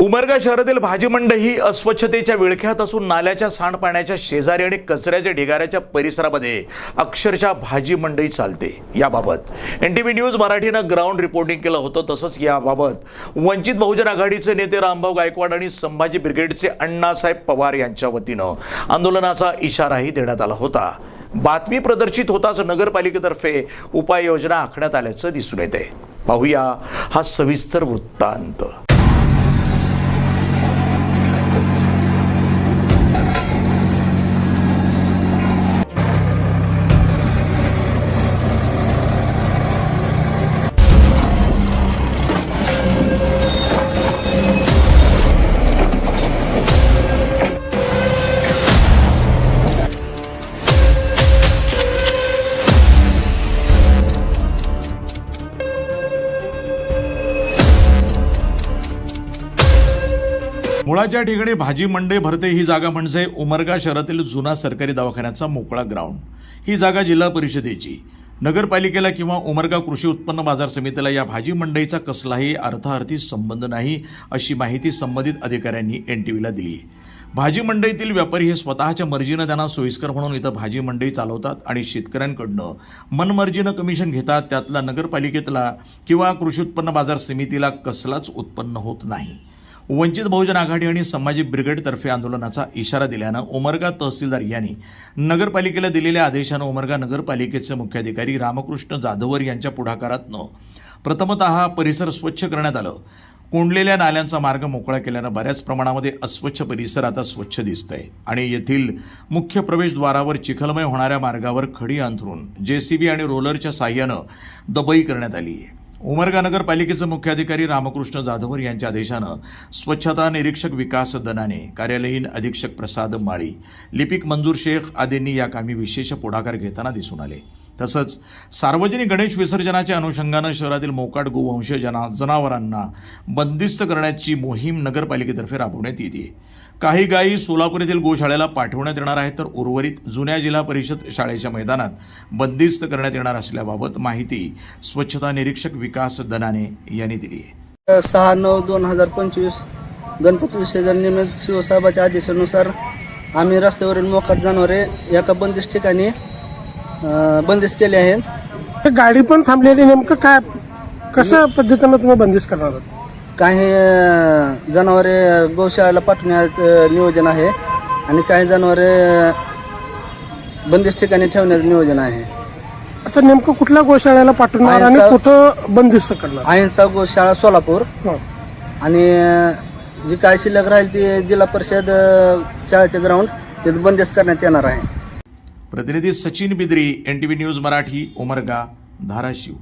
उमरगा शहरातील भाजी मंडई ही अस्वच्छतेच्या विळख्यात असून नाल्याच्या सांडपाण्याच्या शेजारी आणि कचऱ्याच्या ढिगाऱ्याच्या परिसरामध्ये अक्षरशः भाजी मंडई चालते. याबाबत एन टी व्ही न्यूज मराठीनं ग्राउंड रिपोर्टिंग केलं होतं. तसंच याबाबत वंचित बहुजन आघाडीचे नेते रामभाऊ गायकवाड आणि संभाजी ब्रिगेडचे अण्णासाहेब पवार यांच्या वतीनं आंदोलनाचा इशाराही देण्यात आला होता. बातमी प्रदर्शित होताच नगरपालिकेतर्फे उपाययोजना आखण्यात आल्याचं दिसून येते पाहूया हा सविस्तर वृत्तांत. मुळाच्या ठिकाणी भाजी मंडई भरते ही जागा म्हणजे उमरगा शहरातील जुना सरकारी दवाखान्याचा मोकळा ग्राउंड ही जागा जिल्हा परिषदेची. नगरपालिकेला किंवा उमरगा कृषी उत्पन्न बाजार समितीला या भाजी मंडईचा कसलाही अर्थार्थी संबंध नाही अशी माहिती संबंधित अधिकाऱ्यांनी एन टी व्हीला दिली. आहे भाजी मंडईतील व्यापारी हे स्वतःच्या मर्जीनं त्यांना सोयीस्कर म्हणून इथं भाजी मंडई चालवतात आणि शेतकऱ्यांकडनं मनमर्जीनं कमिशन घेतात त्यातला नगरपालिकेतला किंवा कृषी उत्पन्न बाजार समितीला कसलाच उत्पन्न होत नाही. वंचित बहुजन आघाडी आणि संभाजी ब्रिगेडतर्फे आंदोलनाचा इशारा दिल्यानं उमरगा तहसीलदार यांनी नगरपालिकेला दिलेल्या आदेशानं उमरगा नगरपालिकेचे मुख्याधिकारी रामकृष्ण जाधवर यांच्या पुढाकारातनं प्रथमतः हा परिसर स्वच्छ करण्यात आलं. कोंडलेल्या नाल्यांचा मार्ग मोकळा केल्यानं बऱ्याच प्रमाणामध्ये अस्वच्छ परिसर आता स्वच्छ दिसत आहे आणि येथील मुख्य प्रवेशद्वारावर चिखलमय होणाऱ्या मार्गावर खडी अंथरून जेसीबी आणि रोलरच्या साह्यानं दबई करण्यात आली आहे उमरगा नगरपालिकेचे मुख्याधिकारी रामकृष्ण जाधवर यांच्या आदेशानं स्वच्छता निरीक्षक विकास दनाने कार्यालयीन अधीक्षक प्रसाद माळी लिपिक मंजूर शेख आदींनी या कामी विशेष पुढाकार घेताना दिसून आले. तसंच सार्वजनिक गणेश विसर्जनाच्या अनुषंगानं शहरातील मोकाट गोवंश जना जनावरांना बंदिस्त करण्याची मोहीम नगरपालिकेतर्फे राबवण्यात येते. काही गायी सोलापूर येथील गोशाळेला पाठवण्यात येणार आहेत तर उर्वरित जुन्या जिल्हा परिषद शाळेच्या मैदानात बंदिस्त करण्यात येणार असल्याबाबत माहिती स्वच्छता निरीक्षक विकास दनाने यांनी दिली आहे. सहा नऊ दोन हजार पंचवीस गणपती विसर्जन निमित्त शिवसाहेबाच्या आदेशानुसार आम्ही रस्त्यावरील मोकाट जनावरे एका बंदिस्त ठिकाणी बंदिस्त केले आहेत. तर गाडी पण थांबलेली नेमकं काय कशा पद्धतीनं तुम्ही बंदिस्त करणार आहात? काही अं, जनावरे गौशाळेला पाठवण्यात अं, नियोजन आहे. आणि काही जनावरे बंदिस्त ठिकाणी ठेवण्याचं नियोजन आहे. आता नेमकं कुठल्या गोशाळेला पाठवणार आणि आहे. कुठं बंदिस्त करणार? अहिंसा गोशाळा सोलापूर. हं. आणि जी काय शिल्लक राहील ती जिल्हा परिषद अं, शाळेचे ग्राउंड तिथे बंदिस्त करण्यात येणार आहे. प्रतिनिधी Sachin Bidri N T V news Marathi Umarga Dharashiv.